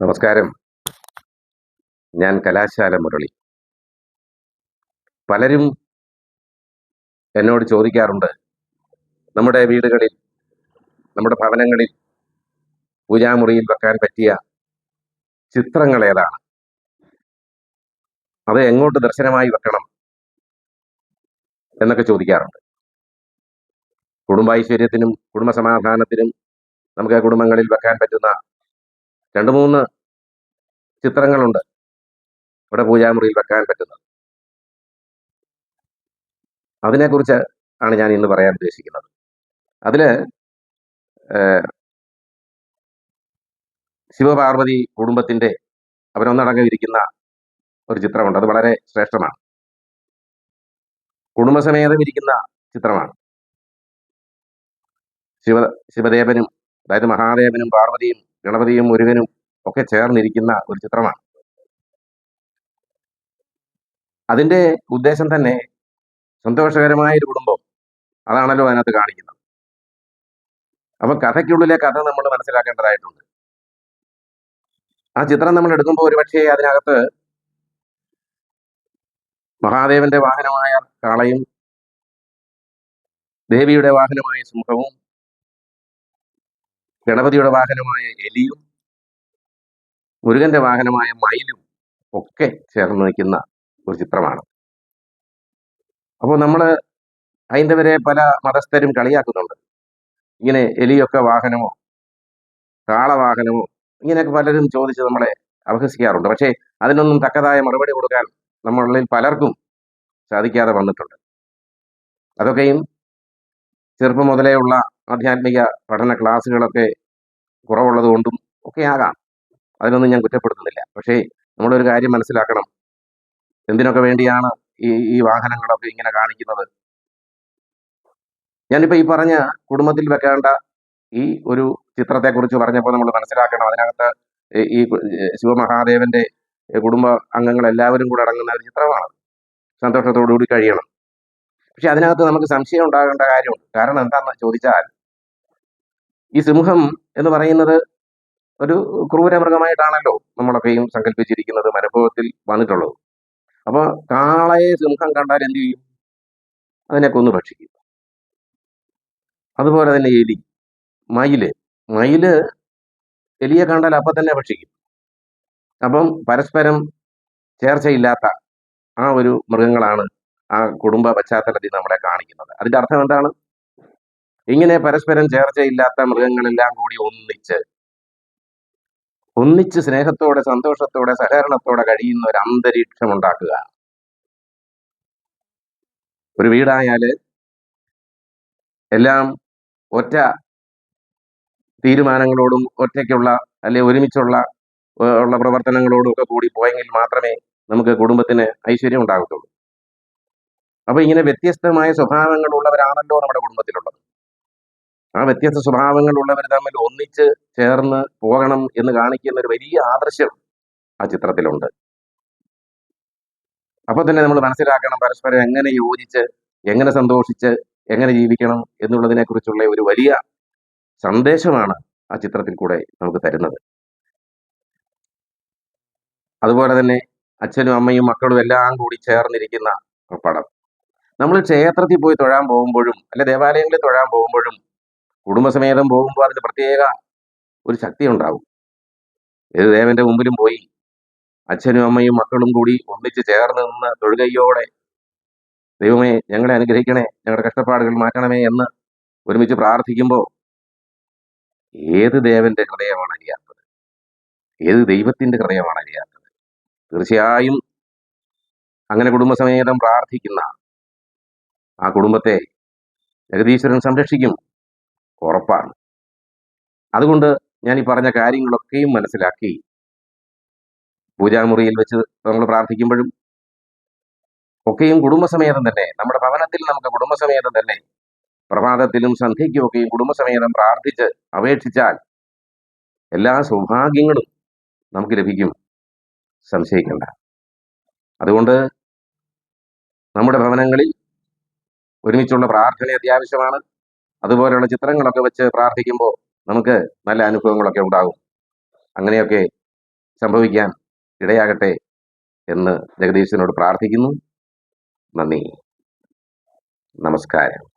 നമസ്കാരം. ഞാൻ കലാശാല മുരളി. പലരും എന്നോട് ചോദിക്കാറുണ്ട് നമ്മുടെ വീടുകളിൽ നമ്മുടെ ഭവനങ്ങളിൽ പൂജാമുറിയിൽ വെക്കാൻ പറ്റിയ ചിത്രങ്ങൾ ഏതാണ്? അത് എങ്ങോട്ട് ദർശനമായി വെക്കണം? എന്നൊക്കെ ചോദിക്കാറുണ്ട്. കുടുംബൈശ്വര്യത്തിനും കുടുംബസമാധാനത്തിനും നമുക്ക് കുടുംബങ്ങളിൽ വെക്കാൻ പറ്റുന്ന രണ്ട് മൂന്ന് ചിത്രങ്ങളുണ്ട് ഇവിടെ പൂജാമുറിയിൽ വെക്കാൻ പറ്റുന്നത്. അതിനെക്കുറിച്ച് ആണ് ഞാൻ ഇന്ന് പറയാൻ ഉദ്ദേശിക്കുന്നത്. അതിൽ ശിവപാർവതി കുടുംബത്തിന്റെ അവരൊന്നടങ്ങിയിരിക്കുന്ന ഒരു ചിത്രമുണ്ട്. അത് വളരെ ശ്രേഷ്ഠമാണ്. കുടുംബസമേതം ഇരിക്കുന്ന ചിത്രമാണ്. ശിവ ശിവദേവനും അതായത് മഹാദേവനും പാർവതിയും ഗണപതിയും മുരുകനും ഒക്കെ ചേർന്നിരിക്കുന്ന ഒരു ചിത്രമാണ്. അതിന്റെ ഉദ്ദേശം തന്നെ സന്തോഷകരമായ ഒരു കുടുംബം. അതാണല്ലോ അതിനകത്ത് കാണിക്കുന്നത്. അപ്പൊ കഥയ്ക്കുള്ളിലെ കഥ നമ്മൾ മനസ്സിലാക്കേണ്ടതായിട്ടുണ്ട്. ആ ചിത്രം നമ്മൾ എടുക്കുമ്പോൾ ഒരുപക്ഷെ അതിനകത്ത് മഹാദേവന്റെ വാഹനമായ കാളയും ദേവിയുടെ വാഹനമായ സിംഹവും ഗണപതിയുടെ വാഹനമായ എലിയും മുരുകന്റെ വാഹനമായ മയിലും ഒക്കെ ചേർന്ന് നിൽക്കുന്ന ഒരു ചിത്രമാണ്. അപ്പോൾ നമ്മൾ ഹൈന്ദവരെ പല മതസ്ഥരും കളിയാക്കുന്നുണ്ട്. ഇങ്ങനെ എലിയൊക്കെ വാഹനമോ കാളവാഹനമോ ഇങ്ങനെയൊക്കെ പലരും ചോദിച്ച് നമ്മളെ അപഹസിക്കാറുണ്ട് പക്ഷേ അതിനൊന്നും തക്കതായ മറുപടി കൊടുക്കാൻ നമ്മളിൽ പലർക്കും സാധിക്കാതെ വന്നിട്ടുണ്ട്. അതൊക്കെയും ചെറുപ്പം മുതലേ ഉള്ള ആധ്യാത്മിക പഠന ക്ലാസ്സുകളൊക്കെ കുറവുള്ളത് കൊണ്ടും ഒക്കെ ആകാം. അതിനൊന്നും ഞാൻ കുറ്റപ്പെടുത്തുന്നില്ല. പക്ഷേ നമ്മളൊരു കാര്യം മനസ്സിലാക്കണം. എന്തിനൊക്കെ വേണ്ടിയാണ് ഈ ഈ വാഹനങ്ങളൊക്കെ ഇങ്ങനെ കാണിക്കുന്നത്? ഞാനിപ്പോൾ ഈ പറഞ്ഞ കുടുംബത്തിൽ വെക്കേണ്ട ഈ ഒരു ചിത്രത്തെക്കുറിച്ച് പറഞ്ഞപ്പോൾ നമ്മൾ മനസ്സിലാക്കണം. അതിനകത്ത് ഈ- ശിവമഹാദേവന്റെ കുടുംബ അംഗങ്ങൾ എല്ലാവരും കൂടെ അടങ്ങുന്ന ഒരു ചിത്രമാണ്. സന്തോഷത്തോടുകൂടി കഴിയണം. പക്ഷെ അതിനകത്ത് നമുക്ക് സംശയം ഉണ്ടാകേണ്ട കാര്യമുണ്ട്. കാരണം എന്താണെന്ന് ചോദിച്ചാൽ ഈ സിംഹം എന്ന് പറയുന്നത് ഒരു ക്രൂരമൃഗമായിട്ടാണല്ലോ നമ്മളൊക്കെയും സങ്കല്പിച്ചിരിക്കുന്നത് അനുഭവത്തിൽ വന്നിട്ടുള്ളത്. അപ്പൊ കാളയെ സിംഹം കണ്ടാൽ എന്ത് ചെയ്യും? അതിനെ കൊന്നു ഭക്ഷിക്കും. അതുപോലെ തന്നെ എലി മയിൽ. മയിൽ എലിയെ കണ്ടാൽ അപ്പൊ തന്നെ ഭക്ഷിക്കും. അപ്പം പരസ്പരം ചേർച്ചയില്ലാത്ത ആ ഒരു മൃഗങ്ങളാണ് ആ കുടുംബ പശ്ചാത്തലത്തിൽ നമ്മളെ കാണിക്കുന്നത്. അതിന്റെ അർത്ഥം എന്താണ്? ഇങ്ങനെ പരസ്പരം ചേർച്ചയില്ലാത്ത മൃഗങ്ങളെല്ലാം കൂടി ഒന്നിച്ച് ഒന്നിച്ച് സ്നേഹത്തോടെ സന്തോഷത്തോടെ സഹകരണത്തോടെ കഴിയുന്ന ഒരു അന്തരീക്ഷം ഉണ്ടാക്കുക. ഒരു വീടായാൽ എല്ലാം ഒറ്റ തീരുമാനങ്ങളോടും ഒറ്റയ്ക്കുള്ള അല്ലെ ഒരുമിച്ചുള്ള ഉള്ള പ്രവർത്തനങ്ങളോടും ഒക്കെ കൂടി പോയെങ്കിൽ മാത്രമേ നമുക്ക് കുടുംബത്തിന് ഐശ്വര്യം ഉണ്ടാകത്തുള്ളൂ. അപ്പൊ ഇങ്ങനെ വ്യത്യസ്തമായ സ്വഭാവങ്ങളുള്ളവരാണല്ലോ നമ്മുടെ കുടുംബത്തിലുള്ളത്. ആ വ്യത്യസ്ത സ്വഭാവങ്ങളുള്ളവർ തമ്മിൽ ഒന്നിച്ച് ചേർന്ന് പോകണം എന്ന് കാണിക്കുന്ന ഒരു വലിയ ആദർശം ആ ചിത്രത്തിലുണ്ട്. അപ്പൊ തന്നെ നമ്മൾ മനസ്സിലാക്കണം പരസ്പരം എങ്ങനെ യോജിച്ച് എങ്ങനെ സന്തോഷിച്ച് എങ്ങനെ ജീവിക്കണം എന്നുള്ളതിനെ കുറിച്ചുള്ള ഒരു വലിയ സന്ദേശമാണ് ആ ചിത്രത്തിൽ കൂടെ നമുക്ക് തരുന്നത്. അതുപോലെ തന്നെ അച്ഛനും അമ്മയും മക്കളും എല്ലാം കൂടി ചേർന്നിരിക്കുന്ന പടം. നമ്മൾ ക്ഷേത്രത്തിൽ പോയി തൊഴാൻ പോകുമ്പോഴും അല്ലെ ദേവാലയങ്ങളിൽ തൊഴാൻ പോകുമ്പോഴും കുടുംബസമേതം പോകുമ്പോൾ അതിന് പ്രത്യേക ഒരു ശക്തി ഉണ്ടാവും. ഏത് ദേവന്റെ മുമ്പിലും പോയി അച്ഛനും അമ്മയും മക്കളും കൂടി ഒന്നിച്ച് ചേർന്ന് നിന്ന് തൊഴുകയോടെ ദൈവമേ ഞങ്ങളെ അനുഗ്രഹിക്കണേ ഞങ്ങളുടെ കഷ്ടപ്പാടുകൾ മാറ്റണമേ എന്ന് ഒരുമിച്ച് പ്രാർത്ഥിക്കുമ്പോൾ ഏത് ദേവന്റെ ഹൃദയമാണ് അറിയാത്തത് ഏത് ദൈവത്തിന്റെ ഹൃദയമാണ് അറിയാത്തത് തീർച്ചയായും അങ്ങനെ കുടുംബസമേതം പ്രാർത്ഥിക്കുന്ന ആ കുടുംബത്തെ ജഗതീശ്വരൻ സംരക്ഷിക്കും. ഉറപ്പാണ്. അതുകൊണ്ട് ഞാൻ ഈ പറഞ്ഞ കാര്യങ്ങളൊക്കെയും മനസ്സിലാക്കി. പൂജാമുറിയിൽ വെച്ച് നമ്മൾ പ്രാർത്ഥിക്കുമ്പോഴും ഒക്കെയും കുടുംബസമേതം തന്നെ. നമ്മുടെ ഭവനത്തിൽ നമുക്ക് കുടുംബസമേതം തന്നെ. പ്രഭാതത്തിലും സന്ധ്യയ്ക്കും ഒക്കെയും കുടുംബസമേതം പ്രാർത്ഥിച്ച് അപേക്ഷിച്ചാൽ എല്ലാ സൗഭാഗ്യങ്ങളും നമുക്ക് ലഭിക്കും. സംശയിക്കേണ്ട. അതുകൊണ്ട് നമ്മുടെ ഭവനങ്ങളിൽ ഒരുമിച്ചുള്ള പ്രാർത്ഥന അത്യാവശ്യമാണ്. അതുപോലെയുള്ള ചിത്രങ്ങളൊക്കെ വെച്ച് പ്രാർത്ഥിക്കുമ്പോൾ നമുക്ക് നല്ല അനുഭവങ്ങളൊക്കെ ഉണ്ടാകും. അങ്ങനെയൊക്കെ സംഭവിക്കാൻ ഇടയാകട്ടെ എന്ന് ജഗദീശനോട് പ്രാർത്ഥിക്കുന്നു. നന്ദി. നമസ്കാരം.